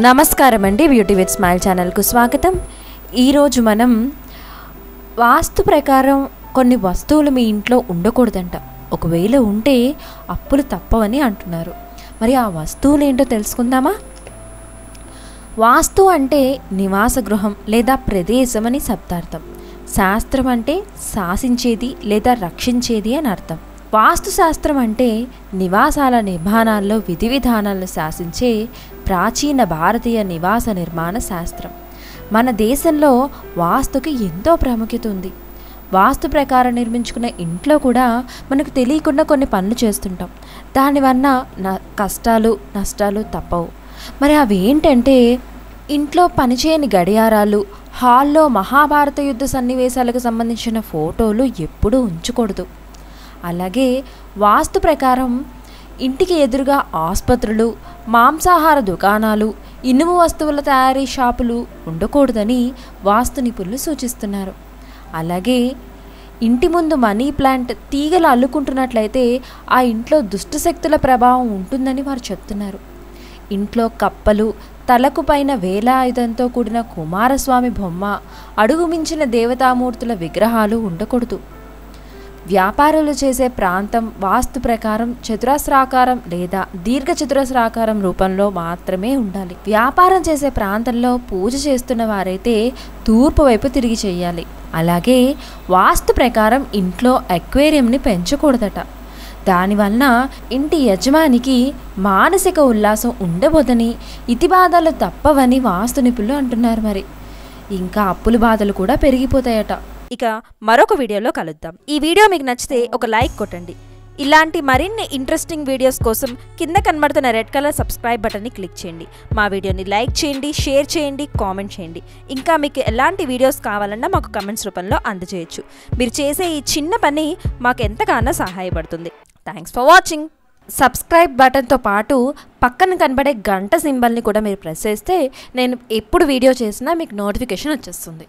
నమస్కారం అండి beauty with smile ఛానల్కు స్వాగతం. ఈరోజు మనం వాస్తు ప్రకారం కొన్ని వస్తువులు మీ ఇంట్లో ఉండకూడదంట. ఒకవేళ ఉంటే అప్పులు తప్పవని అంటున్నారు. మరి ఆ వస్తువులు ఏంటో తెలుసుకుందామా? వాస్తు అంటే నివాస గృహం లేదా ప్రదేశం అని శబ్దార్థం. శాస్త్రం అంటే శాసించేది లేదా రక్షించేది అని అర్థం. వాస్తు శాస్త్రం అంటే నివాసాల నిర్మాణాల్లో విధి విధానాలను శాసించే ప్రాచీన భారతీయ నివాస నిర్మాణ శాస్త్రం. మన దేశంలో వాస్తుకి ఎంతో ప్రాముఖ్యత ఉంది. వాస్తు ప్రకారం నిర్మించుకున్న ఇంట్లో కూడా మనకు తెలియకుండా కొన్ని పనులు చేస్తుంటాం. దానివల్ల న కష్టాలు నష్టాలు తప్పవు. మరి అవి ఏంటంటే ఇంట్లో పనిచేయని గడియారాలు హాల్లో మహాభారత యుద్ధ సన్నివేశాలకు సంబంధించిన ఫోటోలు ఎప్పుడూ ఉంచకూడదు. అలాగే వాస్తు ప్రకారం ఇంటికి ఎదురుగా ఆసుపత్రులు మాంసాహార దుకాణాలు ఇనుము వస్తువుల తయారీ షాపులు ఉండకూడదని వాస్తు నిపుణులు సూచిస్తున్నారు. అలాగే ఇంటి ముందు మనీ ప్లాంట్ తీగలు అల్లుకుంటున్నట్లయితే ఆ ఇంట్లో దుష్టశక్తుల ప్రభావం ఉంటుందని వారు చెప్తున్నారు. ఇంట్లో కప్పలు తలకు పైన వేలాయుధంతో కూడిన కుమారస్వామి బొమ్మ అడుగుమించిన దేవతామూర్తుల విగ్రహాలు ఉండకూడదు. వ్యాపారులు చేసే ప్రాంతం వాస్తు ప్రకారం చతురస్రాకారం లేదా దీర్ఘ చతురస్రాకారం రూపంలో మాత్రమే ఉండాలి. వ్యాపారం చేసే ప్రాంతంలో పూజ చేస్తున్న వారైతే తూర్పు వైపు తిరిగి చేయాలి. అలాగే వాస్తు ప్రకారం ఇంట్లో అక్వేరియంని పెంచకూడదట. దానివలన ఇంటి యజమానికి మానసిక ఉల్లాసం ఉండబోదని ఇతి బాధలు తప్పవని వాస్తు నిపుణులు అంటున్నారు మరి. ఇంకా అప్పుల బాధలు కూడా పెరిగిపోతాయట. ఇక మరొక వీడియోలో కలుద్దాం. ఈ వీడియో మీకు నచ్చితే ఒక లైక్ కొట్టండి. ఇలాంటి మరిన్ని ఇంట్రెస్టింగ్ వీడియోస్ కోసం కింద కనబడుతున్న రెడ్ కలర్ సబ్స్క్రైబ్ బటన్ని క్లిక్ చేయండి. మా వీడియోని లైక్ చేయండి షేర్ చేయండి కామెంట్ చేయండి. ఇంకా మీకు ఎలాంటి వీడియోస్ కావాలన్నా మాకు కమెంట్స్ రూపంలో అందజేయచ్చు. మీరు చేసే ఈ చిన్న పని మాకు ఎంతగానో సహాయపడుతుంది. థ్యాంక్స్ ఫర్ వాచింగ్ సబ్స్క్రైబ్ బటన్తో పాటు పక్కన కనబడే గంట సింబల్ని కూడా మీరు ప్రెస్ చేస్తే నేను ఎప్పుడు వీడియో చేసినా మీకు నోటిఫికేషన్ వచ్చేస్తుంది.